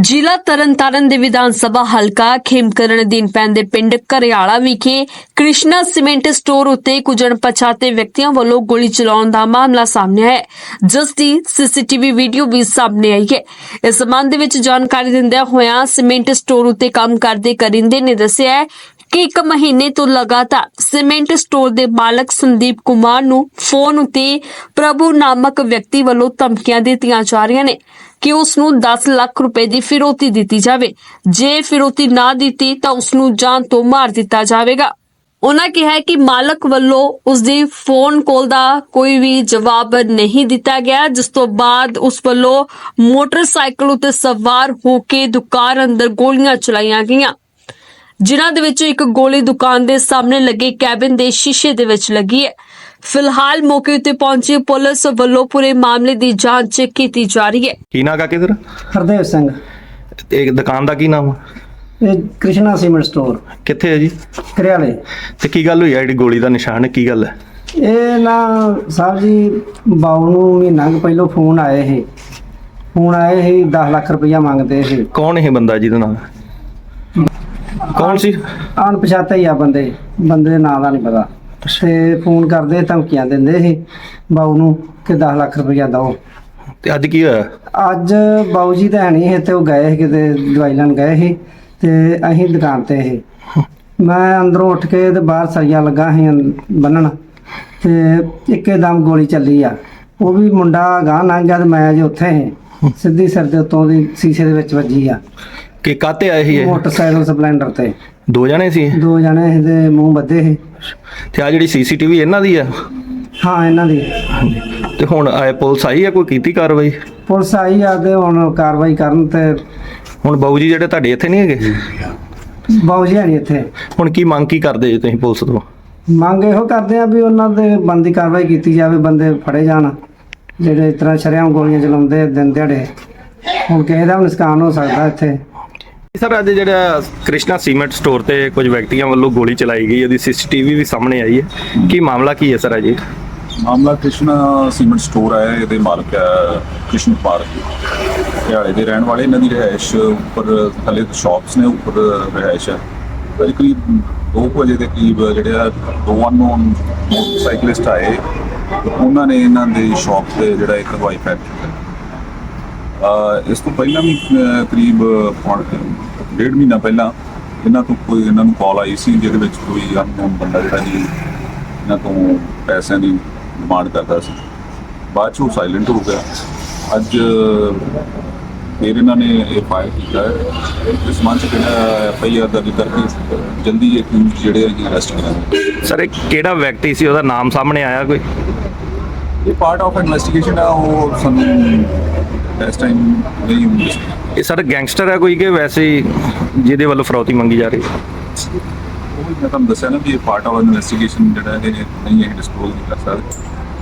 ਜ਼ਿਲ੍ਹਾ ਤਰਨਤਾਰਨ ਦੇ ਵਿਧਾਨ ਸਭਾ ਹਲਕਾ ਖੇਮਕਰਨ ਅਧੀਨ ਪੈਂਦੇ ਪਿੰਡ ਘਰਿਆਲਾ ਵਿਖੇ ਕ੍ਰਿਸ਼ਨਾ ਸੀਮੈਂਟ ਸਟੋਰ ਉੱਤੇ ਕੁਝ ਅਣਪਛਾਤੇ ਵਿਅਕਤੀਆਂ ਵੱਲੋਂ ਗੋਲੀ ਚਲਾਉਣ ਦਾ ਮਾਮਲਾ ਸਾਹਮਣੇ ਆਇਆ ਹੈ। ਜਿਸ ਦੀ ਸੀਸੀਟੀਵੀ ਵੀਡੀਓ ਵੀ ਸਾਹਮਣੇ ਆਈ ਹੈ। ਇਸ ਸੰਬੰਧ ਵਿੱਚ ਜਾਣਕਾਰੀ ਦਿੰਦਿਆਂ ਹੋਇਆਂ ਸੀਮੈਂਟ ਸਟੋਰ ਉੱਤੇ ਕੰਮ ਕਰਦੇ ਕਰਿੰਦੇ ਨੇ ਦੱਸਿਆ ਕਿ ਇੱਕ ਮਹੀਨੇ ਤੋਂ ਲਗਾਤਾਰ ਸੀਮੈਂਟ ਸਟੋਰ ਦੇ ਮਾਲਕ ਸੰਦੀਪ ਕੁਮਾਰ ਨੂੰ ਫੋਨ ਉਤੇ ਪ੍ਰਭੂ ਨਾਮਕ ਵਿਅਕਤੀ ਵੱਲੋਂ ਧਮਕੀਆਂ ਦਿੱਤੀਆਂ ਜਾ ਰਹੀਆਂ ਨੇ ਕਿ ਉਸ ਨੂੰ 10 ਲੱਖ ਰੁਪਏ ਦੀ ਫਿਰੋਤੀ ਦਿੱਤੀ ਜਾਵੇ। ਜੇ ਫਿਰੌਤੀ ਨਾ ਦਿੱਤੀ ਤਾਂ ਉਸ ਨੂੰ ਜਾਨ ਤੋਂ ਮਾਰ ਦਿੱਤਾ ਜਾਵੇਗਾ। ਉਹਨਾਂ ਕਿਹਾ ਕਿ ਮਾਲਕ ਵੱਲੋਂ ਉਸ ਦੀ ਫੋਨ ਕਾਲ ਦਾ ਕੋਈ ਵੀ ਜਵਾਬ ਨਹੀਂ ਦਿੱਤਾ ਗਿਆ, ਜਿਸ ਤੋਂ ਬਾਅਦ ਉਸ ਵੱਲੋਂ ਮੋਟਰਸਾਈਕਲ ਉੱਤੇ ਸਵਾਰ ਹੋ ਕੇ ਦੁਕਾਨ ਅੰਦਰ ਗੋਲੀਆਂ ਚਲਾਈਆਂ ਗਈਆਂ। ਜਿਨ੍ਹਾਂ ਦੇ ਵਿੱਚੋਂ ਇੱਕ ਗੋਲੀ ਦੁਕਾਨ ਦੇ ਸਾਹਮਣੇ ਲੱਗੇ ਕੈਬਿਨ ਦੇ ਸ਼ੀਸ਼ੇ ਦੇ ਵਿੱਚ ਲੱਗੀ ਹੈ। ਫਿਲਹਾਲ ਮੌਕੇ ਉੱਤੇ ਪਹੁੰਚੀ ਪੁਲਿਸ ਵੱਲੋਂ ਪੂਰੇ ਮਾਮਲੇ ਦੀ ਜਾਂਚ ਕੀਤੀ ਜਾ ਰਹੀ ਹੈ। ਕੀ ਨਾਂ ਕਾ ਕਿਧਰ? ਹਰਦੇਵ ਸਿੰਘ। ਇਹ ਦੁਕਾਨ ਦਾ ਕੀ ਨਾਮ? ਇਹ ਕ੍ਰਿਸ਼ਨਾ ਸੀਮੈਂਟ ਸਟੋਰ। ਕਿੱਥੇ ਹੈ ਜੀ? ਕਰਿਆਲੇ। ਤੇ ਕੀ ਗੱਲ ਹੋਈ ਆ ਜਿਹੜੀ ਗੋਲੀ ਦਾ ਨਿਸ਼ਾਨ ਹੈ? ਕੀ ਗੱਲ ਹੈ? ਇਹ ਨਾ ਸਾਹਿਬ ਜੀ ਬਾਊ ਨੂੰ ਮਹੀਨਾ ਕੁ ਪਹਿਲਾਂ ਫੋਨ ਆਏ ਸੀ। ਫੋਨ ਆਏ ਸੀ 10 ਲੱਖ ਰੁਪਈਆ ਮੰਗਦੇ ਸੀ। ਕੌਣ ਇਹ ਬੰਦਾ ਜਿਹਦਾ ਨਾਮ ਕੌਣ ਸੀ? ਅਣਪਛਾਤੇ ਹੀ ਆ ਬੰਦੇ। ਬੰਦੇ ਦੇ ਨਾਂ ਦਾ ਨਹੀਂ ਪਤਾ। ਤੇ ਫੋਨ ਕਰਦੇ ਧਮਕੀਆਂ ਦਿੰਦੇ ਸੀ ਬਾਊ ਨੂੰ ਕਿ 10 ਲੱਖ ਰੁਪਈਆ ਦਿਓ। ਤੇ ਅੱਜ ਕੀ ਹੋਇਆ? ਅੱਜ ਬਾਊ ਜੀ ਤਾਂ ਨਹੀਂ ਤੇ ਉਹ ਗਏ ਸੀ ਕਿਤੇ ਦਵਾਈ ਲੈਣ ਗਏ ਸੀ ਤੇ ਅਸੀਂ ਦੁਕਾਨ ਤੇ ਸੀ। ਮੈਂ ਅੰਦਰੋਂ ਉੱਠ ਕੇ ਤੇ ਬਾਹਰ ਸਰੀਆ ਲੱਗਾ ਸੀ ਬੰਨਣ। ਤੇ ਇੱਕੇਦਮ ਗੋਲੀ ਚੱਲੀ ਆ। ਉਹ ਵੀ ਮੁੰਡਾ ਗਾਂ ਲੰਘ ਗਿਆ ਤੇ ਮੈਂ ਅਜੇ ਉੱਥੇ ਸੀ। ਸਿੱਧੀ ਸਿਰ ਦੇ ਉੱਤੋਂ ਦੀ ਸ਼ੀਸ਼ੇ ਦੇ ਵਿੱਚ ਵੱਜੀ ਆ। ਕਿ ਕਾਤੇ ਆਏ ਸੀ ਇਹ ਮੋਟਰਸਾਈਕਲ ਸਪਲੈਂਡਰ ਤੇ। ਦੋ ਜਣੇ ਸੀ? ਇਹ? ਦੋ ਜਣੇ ਇਹਦੇ ਮੂੰਹ ਬੱਧੇ ਸੀ। ਤੇ ਆ ਜਿਹੜੀ ਸੀਸੀਟੀਵੀ ਇਹਨਾਂ ਦੀ ਆ? ਹਾਂ ਇਹਨਾਂ ਦੀ। ਤੇ ਹੁਣ ਆਏ ਪੁਲਿਸ ਆਈ ਆ ਕੋਈ ਕੀਤੀ ਕਾਰਵਾਈ? ਪੁਲਿਸ ਆਈ ਆ ਤੇ ਹੁਣ ਕਾਰਵਾਈ ਕਰਨ ਤੇ ਹੁਣ ਬਾਊ ਜੀ ਜਿਹੜੇ ਤੁਹਾਡੇ ਇੱਥੇ ਨਹੀਂ ਹੈਗੇ? ਬਾਊ ਜੀ ਹੈ ਨਹੀਂ ਇੱਥੇ। ਹੁਣ ਕੀ ਮੰਗ ਕੀ ਕਰਦੇ ਜੀ ਤੁਸੀਂ ਪੁਲਿਸ ਤੋਂ? ਮੰਗ ਇਹੋ ਕਰਦੇ ਆ ਵੀ ਉਹਨਾਂ ਦੇ ਬੰਦੀ ਕਾਰਵਾਈ ਕੀਤੀ ਜਾਵੇ ਬੰਦੇ ਫੜੇ ਜਾਣ। ਜਿਹੜੇ ਇਸ ਤਰ੍ਹਾਂ ਸ਼ਰੇਆਮ ਗੋਲੀਆਂ ਚਲਾਉਂਦੇ ਆ ਦਿਨ ਦਿਹਾੜੇ। ਹੁਣ ਕਿਸੇ ਦਾ ਵੀ ਨੁਕਸਾਨ ਹੋ ਸਕਦਾ ਇੱਥੇ। ਸਰ, ਅੱਜ ਜਿਹੜਾ ਕ੍ਰਿਸ਼ਨਾ ਸੀਮੈਂਟ ਸਟੋਰ ਤੇ ਕੁਝ ਵਿਅਕਤੀਆਂ ਵੱਲੋਂ ਗੋਲੀ ਚਲਾਈ ਗਈ, ਉਹਦੀ ਸੀਸੀਟੀਵੀ ਵੀ ਸਾਹਮਣੇ ਆਈ ਹੈ। ਕੀ ਮਾਮਲਾ ਕੀ ਹੈ ਸਰ ਅਜੇ? ਮਾਮਲਾ ਕ੍ਰਿਸ਼ਨ ਸੀਮੈਂਟ ਸਟੋਰ ਹੈ, ਇਹਦੇ ਮਾਲਕ ਹੈ ਕ੍ਰਿਸ਼ਨ ਪਾਰਕ ਹਰਿਆਣੇ ਦੇ ਰਹਿਣ ਵਾਲੇ, ਇਹਨਾਂ ਦੀ ਰਿਹਾਇਸ਼ ਉੱਪਰ ਥੱਲੇ ਸ਼ਾਪਸ ਨੇ, ਉੱਪਰ ਰਿਹਾਇਸ਼ ਹੈ। ਕਰੀਬ ਕਰੀਬ ਦੋ ਕੁ ਵਜੇ ਦੇ ਕਰੀਬ ਜਿਹੜੇ ਆ, ਦੋ ਅਨਨੋਨ ਮੋਟਰਸਾਈਕਲਿਸਟ ਆਏ। ਉਹਨਾਂ ਨੇ ਇਹਨਾਂ ਦੇ ਸ਼ਾਪ ਤੇ ਜਿਹੜਾ ਇੱਕ ਹਵਾਈ ਫੈਰ ਇਸ ਤੋਂ ਪਹਿਲਾਂ ਵੀ ਕਰੀਬ ਡੇਢ ਮਹੀਨਾ ਪਹਿਲਾਂ ਇਹਨਾਂ ਤੋਂ ਕੋਈ ਇਹਨਾਂ ਨੂੰ ਕਾਲ ਆਈ ਸੀ ਜਿਹਦੇ ਵਿੱਚ ਕੋਈ ਅਨਨੋਨ ਬੰਦਾ ਜਿਹੜਾ ਜੀ ਇਹਨਾਂ ਤੋਂ ਪੈਸਿਆਂ ਦੀ ਡਿਮਾਂਡ ਕਰਦਾ ਸੀ। ਬਾਅਦ ਚ ਸਾਇਲੈਂਟ ਹੋ ਗਿਆ। ਅੱਜ ਫਿਰ ਇਹਨਾਂ ਨੇ ਇਹ ਫਾਇਰ ਕੀਤਾ ਹੈ। ਇਸ ਮੰਚ ਜਿਹੜਾ ਐਫ ਆਈ ਆਰ ਦਰਜ ਕਰਕੇ ਜਲਦੀ ਇਹ accused ਜਿਹੜੇ ਜੀ ਅਰੈਸਟ ਕਰਾਂਗੇ। ਸਰ ਇਹ ਕਿਹੜਾ ਵਿਅਕਤੀ ਸੀ? ਉਹਦਾ ਨਾਮ ਸਾਹਮਣੇ ਆਇਆ ਕੋਈ? ਇਹ ਪਾਰਟ ਆਫ ਇਨਵੈਸਟੀਗੇਸ਼ਨ ਆ ਉਹ ਸਾਨੂੰ ਇਸ ਟਾਈਮ ਨਹੀਂ ਹੁੰਦੀ। ਇਹ ਸਰ ਗੈਂਗਸਟਰ ਹੈ ਕੋਈ ਕਿ ਵੈਸੇ ਹੀ ਜਿਹਦੇ ਵੱਲੋਂ ਫਰੌਤੀ ਮੰਗੀ ਜਾ ਰਹੀ ਹੈ? ਉਹ ਵੀ ਮੈਂ ਤੁਹਾਨੂੰ ਦੱਸਿਆ ਨਾ ਵੀ ਇਹ ਪਾਰਟ ਆਫ ਇਨਵੈਸਟੀਗੇਸ਼ਨ ਜਿਹੜਾ ਇਹ ਨਹੀਂ ਇਹ ਡਿਸਕਲੋਜ਼ ਨਹੀਂ ਕਰ ਸਕਦੇ।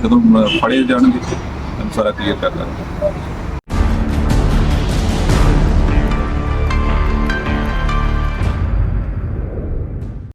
ਜਦੋਂ ਫੜੇ ਜਾਣਗੇ ਤੁਹਾਨੂੰ ਸਾਰਾ ਕਲੀਅਰ ਕਰ ਦਾਂਗੇ।